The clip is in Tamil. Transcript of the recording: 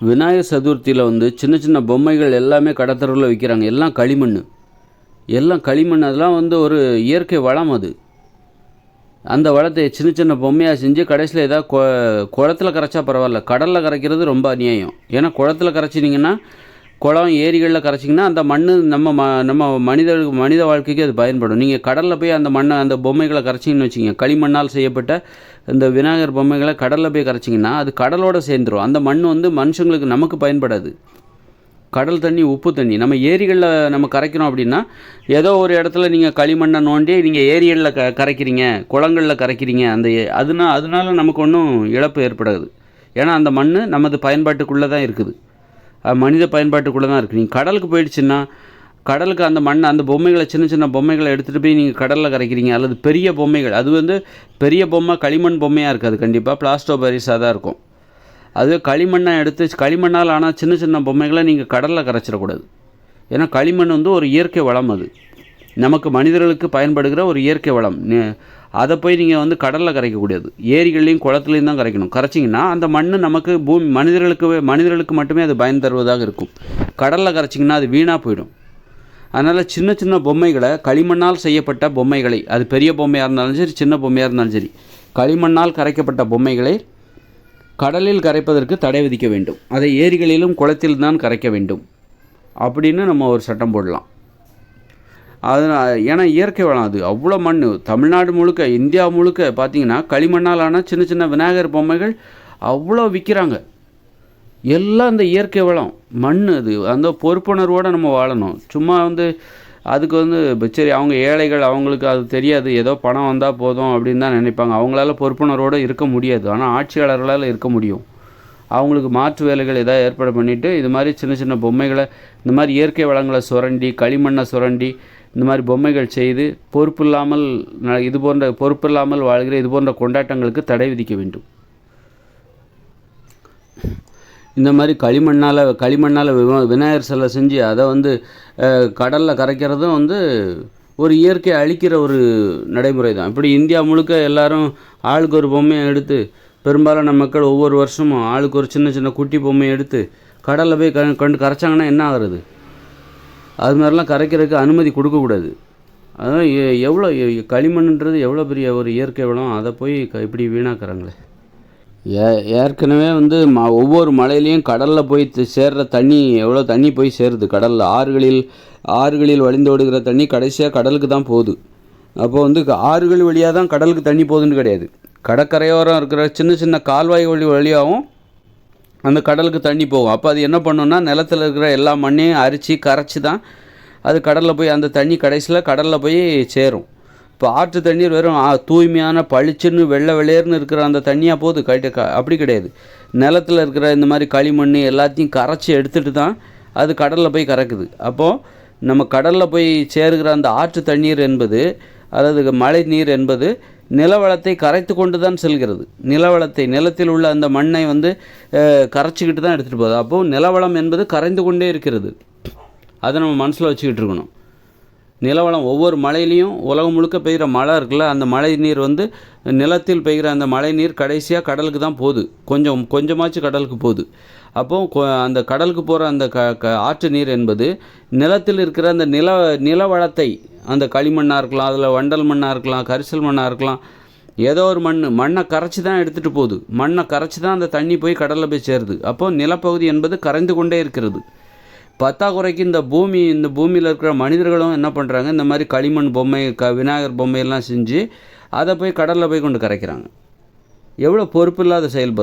விநாயகர் சதுர்த்தியில் வந்து சின்ன சின்ன பொம்மைகள் எல்லாமே கடத்தரில் விற்கிறாங்க எல்லாம் களிமண் எல்லாம் களிமண் அதெல்லாம் வந்து ஒரு இயற்கை வளம் அது. அந்த வளத்தை சின்ன சின்ன பொம்மையாக செஞ்சு கடைசியில் ஏதாவது குளத்தில் குளத்துல கரைச்சா பரவாயில்ல. கடலில் கரைக்கிறது ரொம்ப அநியாயம். ஏன்னா குளத்துல கரைச்சினிங்கன்னா குளம் ஏரிகளில் கரைச்சிங்கன்னா அந்த மண் நம்ம ம நம்ம மனித மனித வாழ்க்கைக்கு அது பயன்படும். நீங்கள் கடலில் போய் அந்த மண்ணை அந்த பொம்மைகளை கரைச்சிங்கன்னு வச்சிங்க களிமண்ணால் செய்யப்பட்ட இந்த விநாயகர் பொம்மைகளை கடலில் போய் கரைச்சிங்கன்னா அது கடலோடு சேர்ந்துரும். அந்த மண் வந்து மனுஷங்களுக்கு நமக்கு பயன்படாது. கடல் தண்ணி உப்பு தண்ணி. நம்ம ஏரிகளில் நம்ம கரைக்கிறோம் அப்படின்னா ஏதோ ஒரு இடத்துல நீங்கள் களிமண்ணை நோண்டி நீங்கள் ஏரிகளில் க கரைக்கிறீங்க குளங்களில் கரைக்கிறீங்க அந்த ஏ- அதுனா அதனால நமக்கு ஒன்றும் இழப்பு ஏற்படாது. ஏன்னா அந்த மண் நமது பயன்பாட்டுக்குள்ளே தான் இருக்குது. மனித பயன்பாட்டுக்குள்ளே தான் இருக்குது நீங்கள் கடலுக்கு போயிடுச்சுன்னா கடலுக்கு அந்த மண் அந்த பொம்மைகளை சின்ன சின்ன பொம்மைகளை எடுத்துகிட்டு போய் நீங்கள் கடலில் கரைக்கிறீங்க. அல்லது பெரிய பொம்மைகள். அது வந்து பெரிய பொம்மை களிமண் பொம்மையாக இருக்காது கண்டிப்பாக பிளாஸ்டோ பரிசாக தான் இருக்கும். அதுவே களிமண்ணை எடுத்து களிமண்ணால் ஆனால் சின்ன சின்ன பொம்மைகளை நீங்கள் கடலில் கரைச்சிடக்கூடாது. ஏன்னா களிமண் வந்து ஒரு இயற்கை வளம் அது. நமக்கு மனிதர்களுக்கு பயன்படுகிற ஒரு இயற்கை வளம். அதை போய் நீங்கள் வந்து கடலில் கரைக்கக்கூடாது ஏரிகள்லையும் குளத்துலையும் தான் கரைக்கணும். கரைச்சிங்கன்னா அந்த மண் நமக்கு பூமி மனிதர்களுக்கு மனிதர்களுக்கு மட்டுமே அது பயன் தருவதாக இருக்கும். கடலில் கரைச்சிங்கன்னா அது வீணாக போயிடும். அதனால் சின்ன சின்ன பொம்மைகளை களிமண்ணால் செய்யப்பட்ட பொம்மைகளை அது பெரிய பொம்மையாக இருந்தாலும் சரி சின்ன பொம்மையாக இருந்தாலும் சரி களிமண்ணால் கரைக்கப்பட்ட பொம்மைகளை கடலில் கரைப்பதற்கு தடை விதிக்க வேண்டும். அதை ஏரிகளிலும் குளத்தில் தான் கரைக்க வேண்டும். அப்படின்னு நம்ம ஒரு சட்டம் போடலாம். அது ஏன்னா இயற்கை வளம் அது. அவ்வளோ மண். தமிழ்நாடு முழுக்க இந்தியா முழுக்க பார்த்தீங்கன்னா களிமண்ணால் ஆனால் சின்ன சின்ன விநாயகர் பொம்மைகள் அவ்வளோ விற்கிறாங்க. எல்லாம் இந்த இயற்கை வளம். மண் அது. அந்த பொறுப்புணர்வோடு நம்ம வாழணும். சும்மா வந்து அதுக்கு வந்து சரி அவங்க ஏழைகள் அவங்களுக்கு அது தெரியாது. ஏதோ பணம் வந்தால் போதும் அப்படின்னு தான் நினைப்பாங்க. அவங்களால பொறுப்புணர்வோடு இருக்க முடியாது. ஆனால் ஆட்சியாளர்களால் இருக்க முடியும். அவங்களுக்கு மாற்று வேலைகள் ஏதாவது ஏற்பாடு பண்ணிவிட்டு இது மாதிரி சின்ன சின்ன பொம்மைகளை இந்த மாதிரி இயற்கை வளங்களை சுரண்டி களிமண்ணை சுரண்டி இந்த மாதிரி பொம்மைகள் செய்து பொறுப்பில்லாமல் ந- இது போன்ற பொறுப்பில்லாமல் வாழ்கிற இது போன்ற கொண்டாட்டங்களுக்கு தடை விதிக்க வேண்டும். இந்த மாதிரி களிமண்ணால் களிமண்ணால் விநாயகர் சிலை செஞ்சு அதை வந்து கடலில் கரைக்கிறதும் வந்து ஒரு இயற்கையை அழிக்கிற ஒரு நடைமுறை தான். இப்படி இந்தியா முழுக்க எல்லாரும் ஆளுக்கு ஒரு பொம்மையை எடுத்து பெரும்பாலான மக்கள் ஒவ்வொரு வருஷமும் ஆளுக்கு ஒரு சின்ன சின்ன குட்டி பொம்மையை எடுத்து கடலில் போய் க கண்டு கரைச்சாங்கன்னா என்ன ஆகுறது? அது மாதிரிலாம் கரைக்கிறதுக்கு அனுமதி கொடுக்கக்கூடாது. அதனால் எ- எவ்வளோ களிமண்ன்றது எவ்வளோ பெரிய ஒரு இயற்கை வளம் அதை போய் க இப்படி வீணாக்குறாங்களே. ஏ ஏற்கனவே வந்து ம ஒவ்வொரு மலையிலையும் கடலில் போய் சேர்கிற சேர்ற தண்ணி எவ்வளோ தண்ணி போய் சேருது கடலில். ஆறுகளில் ஆறுகளில் வழிந்தோடுகிற தண்ணி கடைசியாக கடலுக்கு தான் போகுது. அப்போ வந்து க- ஆறுகள் வழியாக தான் கடலுக்கு தண்ணி போகுதுன்னு கிடையாது. கடற்கரையோரம் இருக்கிற சின்ன சின்ன கால்வாய் வழி வழியாகவும் அந்த கடலுக்கு தண்ணி போகும். அப்போ அது என்ன பண்ணுன்னா நிலத்தில் இருக்கிற எல்லா மண்ணையும் அரித்து கரைச்சி தான் அது கடலில் போய் அந்த தண்ணி கடைசியில் கடலில் போய் சேரும். இப்போ ஆற்று தண்ணீர் வெறும் தூய்மையான பளிச்சுன்னு வெள்ளை வெளியேர்னு இருக்கிற அந்த தண்ணியாக போகுது. கட்டு க அப்படி கிடையாது. நிலத்தில் இருக்கிற இந்த மாதிரி களிமண் எல்லாத்தையும் கரைச்சி எடுத்துகிட்டு தான் அது கடலில் போய் கறக்குது அப்போது நம்ம கடலில் போய் சேருகிற அந்த ஆற்று தண்ணீர் என்பது அதாவது மழை நீர் என்பது நிலவளத்தை கரைத்து கொண்டு தான் செல்கிறது. நிலவளத்தை நிலத்தில் உள்ள அந்த மண்ணை வந்து கரைச்சிக்கிட்டு தான் எடுத்துகிட்டு போகுது. அப்போது நிலவளம் என்பது கரைந்து கொண்டே இருக்கிறது. அதை நம்ம மனசில் வச்சுக்கிட்டு இருக்கணும். நிலவளம் ஒவ்வொரு மலையிலையும் உலகம் முழுக்க பெய்கிற மழை இருக்குல்ல அந்த மழை நீர் வந்து நிலத்தில் பெய்கிற அந்த மழை நீர் கடைசியாக கடலுக்கு தான் போகுது. கொஞ்சம் கொஞ்சமாச்சும் கடலுக்கு போகுது. அப்போ கொ- அந்த கடலுக்கு போகிற அந்த க க ஆற்று நீர் என்பது நிலத்தில் இருக்கிற அந்த நில நிலவளத்தை அந்த களிமண்ணாக இருக்கலாம் அதில் வண்டல் மண்ணாக இருக்கலாம் கரிசல் மண்ணாக இருக்கலாம் ஏதோ ஒரு மண் மண்ணை கரைச்சி தான் எடுத்துகிட்டு போகுது. மண்ணை கரைச்சி தான் அந்த தண்ணி போய் கடலில் போய் சேருது. அப்போது நிலப்பகுதி என்பது கரைந்து கொண்டே இருக்கிறது. பத்தாக்குறைக்கு இந்த பூமி இந்த பூமியில் இருக்கிற மனிதர்களும் என்ன பண்ணுறாங்க இந்த மாதிரி களிமண் பொம்மை க விநாயகர் பொம்மையெல்லாம் செஞ்சு அதை போய் கடலில் போய் கொண்டு கரைக்கிறாங்க. எவ்வளோ பொறுப்பு இல்லாத செயல்